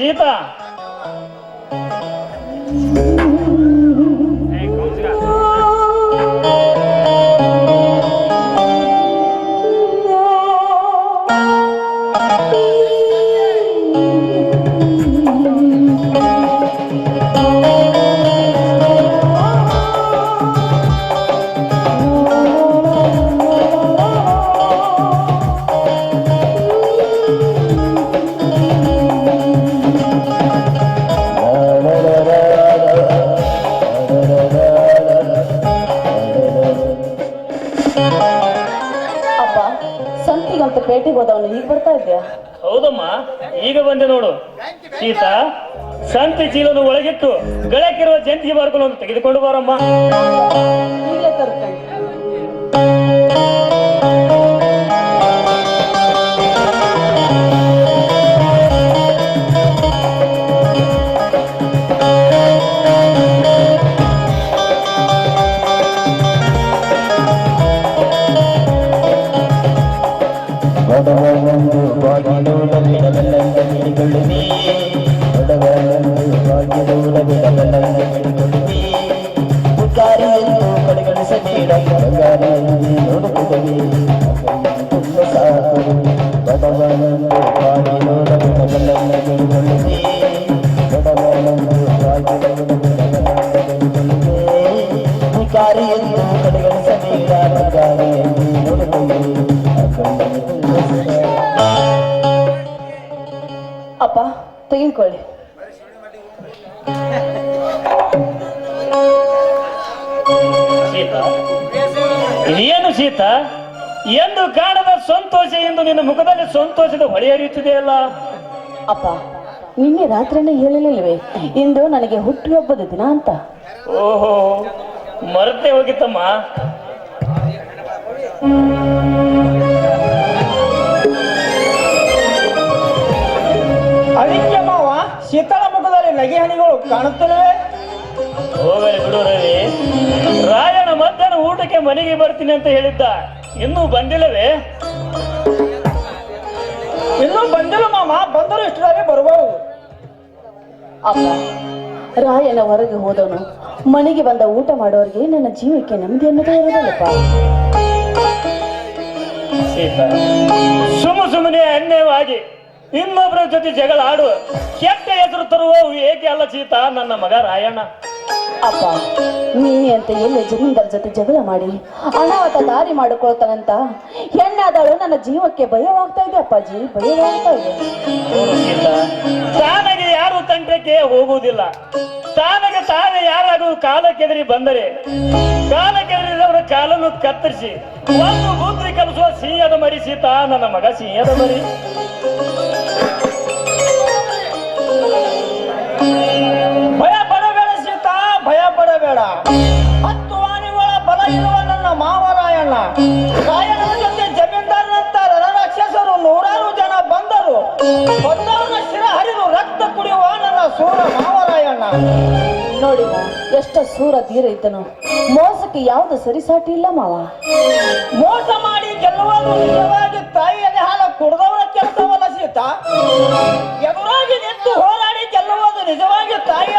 ಸೀತಾ ಸಂತಿಗಂತ ಪೇಟೆಗೆ ಹೋದವನು, ಈಗ ಬರ್ತಾ ಇದ್ಯಾ? ಹೌದಮ್ಮ, ಈಗ ಬಂದೆ ನೋಡು. ಸೀತಾ, ಸಂತೆ ಚೀಲನು ಒಳಗಿಟ್ಟು, ಗಳಕ್ಕಿರುವ ಜಂತಿಗೆ ಬಾರ್ಕೊಂಡು ತೆಗೆದುಕೊಂಡು ಬಾರಮ್ಮ. ಅಪ್ಪ ತೆಗೆದುಕೊಳ್ಳಿ ಏನು ಸೀತಾ ಎಂದು ಕಾಣದ ಸಂತೋಷ ಎಂದು ನಿನ್ನ ಮುಖದಲ್ಲಿ ಸಂತೋಷದ ಹೊಳೆ ಹರಿಯುತ್ತಿದೆಯಲ್ಲ ಅಪ್ಪ ನಿನ್ನೆ ರಾತ್ರಿನೇ ಹೇಳಲಿಲ್ವೇ ಇಂದು ನನಗೆ ಹುಟ್ಟುಹಬ್ಬದ ದಿನ ಅಂತ. ಓಹೋ ಮರೆತೇ ಹೋಗಿತ್ತಮ್ಮ. ಅದಕ್ಕೆ ಮಾವ ಶೀತಳ ಮುಖದಲ್ಲಿ ನಗೆ ಹನಿಗಳು ಕಾಣುತ್ತಲೇ ಹೋಗಲಿ ಬಿಡು ರವಿ. ಮನೆಗೆ ಬರ್ತೀನಿ ಅಂತ ಹೇಳಿದ್ದ. ಇನ್ನೂ ಬಂದಿಲ್ಲವೇ? ಇನ್ನೂ ಬಂದಿಲ್ಲ ಮಾಮ. ಬಂದರೂ ಇಷ್ಟರಲ್ಲಿ ಬರಬಹುದು. ಅಪ್ಪ, ರಾಯನ ಹೊರಗೆ ಹೋದವನು ಮನೆಗೆ ಬಂದ ಊಟ ಮಾಡೋರಿಗೆ ನನ್ನ ಜೀವಕ್ಕೆ ನೆಮ್ಮದಿ ಅನ್ನೋದೇ ಇರೋದಲ್ಲಪ್ಪ. ಸುಮ್ಮ ಸುಮ್ಮನೆ ಅನ್ಯವಾಗಿ ಇನ್ನೊಬ್ಬರ ಜೊತೆ ಜಗಳ ಆಡು ಕೆಟ್ಟ ಹೆಸರು ತರುವ ಏಕೆ ಅಲ್ಲ ಸೀತಾ? ನನ್ನ ಮಗ ರಾಯಣ್ಣ. ಅಪ್ಪ ನೀ ಅಂತ ಎಲ್ಲಿ ಜಮೀನ್ದಾರ್ ಜೊತೆ ಜಗಳ ಮಾಡಿ ಅನಾಹುತ ದಾರಿ ಮಾಡಿಕೊಳ್ತಾನಂತ? ಹೆಣ್ಣಾದಳು ನನ್ನ ಜೀವಕ್ಕೆ ಭಯವಾಗ್ತಾ ಇದೆ ಅಪ್ಪಾಜಿ, ಭಯವಾಗ್ತಾ ಇದೆ. ತಾನಗೆ ಯಾರು ತಂಟಕ್ಕೆ ಹೋಗುವುದಿಲ್ಲ. ತಾನಗೆ ತಾನೇ ಯಾರಾಗೂ ಕಾಲಕ್ಕೆದರಿ ಬಂದರೆ, ಕಾಲಕ್ಕೆದರಿದವರ ಕಾಲನ್ನು ಕತ್ತರಿಸಿ, ಒಂದು ಬುದ್ಧಿ ಕಲಿಸುವ ಸಿಂಹದ ಮರಿ ಸೀತಾ ನನ್ನ ಮಗ ಸಿಂಹದ ಮರಿ. ಪಡಬೇಡ ಹತ್ತು ಆನೆಗಳ ಬಲ ಇರುವ ನನ್ನ ಮಾವರಾಯಣ್ಣ. ರಾಯಣ್ಣನ ಜೊತೆ ಜಮೀನ್ದಾರನಂತ ರಣರಾಕ್ಷಸರು ನೂರಾರು ಜನ ಬಂದರು. ಬಂದವನ ಶಿರ ಹರಿದು ರಕ್ತ ಕುಡಿಯುವ ನನ್ನ ಸೂರ ಮಾವರಾಯಣ್ಣ. ನೋಡಿ, ಎಷ್ಟ ಸೂರ ಧೀರ ಇದ್ದನು. ಮೋಸಕ್ಕೆ ಯಾವ್ದು ಸರಿಸಾಟಿ ಇಲ್ಲ ಮಾವ. ಮೋಸ ಮಾಡಿ ಗೆಲ್ಲುವುದು ನಿಜವಾಗಿ ತಾಯಿಯಲ್ಲಿ ಹಾಲ ಕುಡ್ದವರ ಕೆಲಸವಲ್ಲ ಸೀತಾ. ಎದುರಾಗಿ ನಿಂತು ಹೋರಾಡಿ ಗೆಲ್ಲುವುದು ನಿಜವಾಗಿ ತಾಯಿ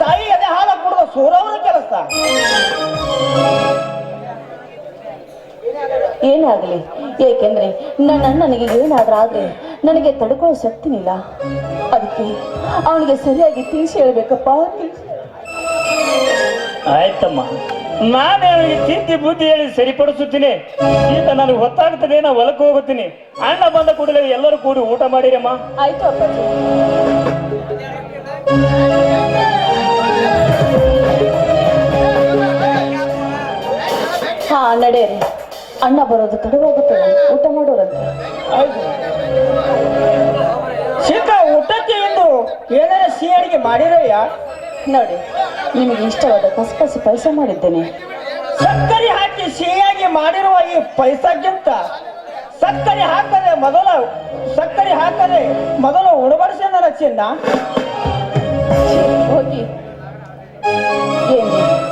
ತಾಯಿ ಎದೆ ಹಾಲ ಕೊಡುವ ಸೂರವರ ಕೆಲಸ. ಏನಾಗಲಿ? ಏಕೆಂದ್ರೆ ನನ್ನ ನನಗೆ ಏನಾದ್ರೂ ಆದ್ರೆ ನನಗೆ ತಡ್ಕೊಳ್ಳೋ ಶಕ್ತಿನಿಲ್ಲ. ಅದಕ್ಕೆ ಅವನಿಗೆ ಸರಿಯಾಗಿ ತಿಳಿಸಿ ಹೇಳ್ಬೇಕಪ್ಪ ಆಯ್ತಮ್ಮ. ನಾನೇ ಅವನಿಗೆ ಚಿಂತೆ ಬುದ್ಧಿ ಹೇಳಿ ಸರಿಪಡಿಸುತ್ತೀನಿ. ಈಗ ನನಗೆ ಹೊತ್ತಾಗ್ತದೆ ನಾ ಹೊಲಕ್ಕೆ ಹೋಗುತ್ತೀನಿ. ಅಣ್ಣ ಬಂದ ಕೂಡಲೇ ಎಲ್ಲರೂ ಕೂಡಿ ಊಟ ಮಾಡಿರಮ್ಮ. ಆಯ್ತು ಅಪ್ಪಾಜಿ. ಹಾ ನಡೆಯಿರಿ ಅಣ್ಣ ಬರೋದು ತಡವಾಗುತ್ತದೆ ಊಟ ಮಾಡೋರಂತೆ ಸೀತಾ ಊಟಕ್ಕೆ ಎಂದು ಏನಾರ ಸಿಹಿ ಅಡಿಗೆ ಮಾಡಿರಯ್ಯ? ನೋಡಿ ನಿಮಗೆ ಇಷ್ಟವಾದ ಕಸಕಸಿ ಪಾಯಸ ಮಾಡಿದ್ದೇನೆ. ಸಕ್ಕರೆ ಹಾಕಿ ಸಿಹಿಯಾಗಿ ಮಾಡಿರುವ ಈ ಪೈಸಕ್ಕಿಂತ ಸಕ್ಕರೆ ಹಾಕದೆ ಮೊದಲ ಸಕ್ಕರೆ ಹಾಕದೆ ಮೊದಲು ಉಣಬಡಿಸಿ ನನ್ನ ಚಿನ್ನ. ಹೋಗಿ.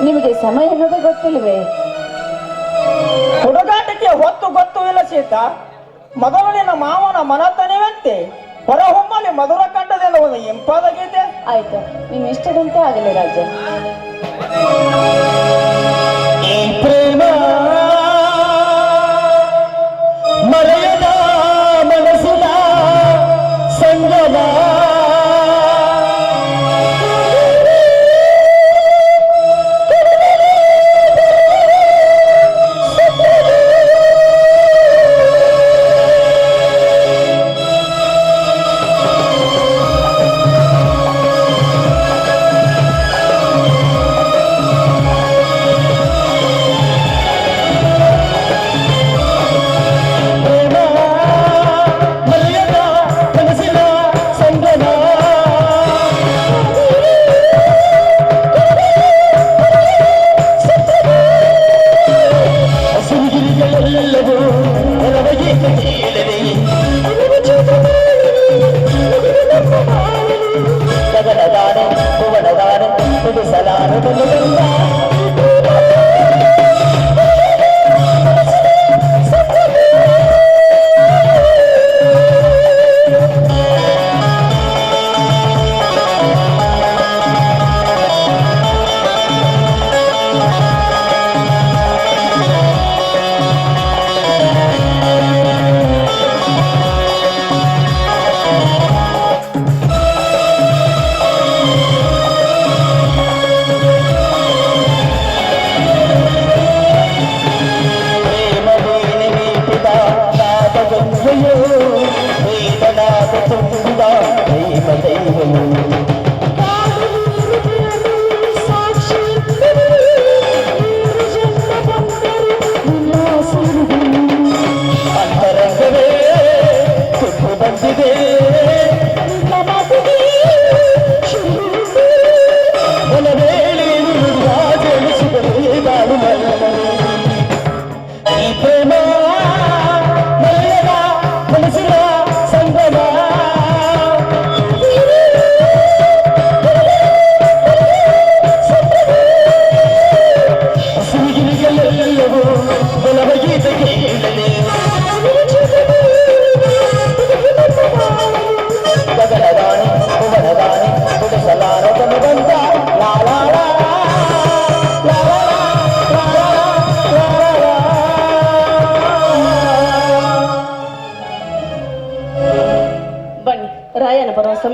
ನಿಮಗೆ ಸಮಯ ಅನ್ನೋದೇ ಗೊತ್ತಿಲ್ವೇ ಹುಡುಗಾಟಕ್ಕೆ ಹೊತ್ತು ಗೊತ್ತು ಇಲ್ಲ ಸೀತಾ. ಮೊದಲು ನಿನ್ನ ಮಾವನ ಮನತನವಂತೆ. ಹೊರಹೊಮ್ಮಲಿ ಮಧುರ ಕಂಠದಿಂದ ಒಂದು ಇಂಪಾದ ಗೀತೆ. ಆಯ್ತು ನೀನ್ ಇಷ್ಟದಂತೆ ಆಗಲಿ ರಾಜ.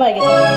ಆಗಿದೆ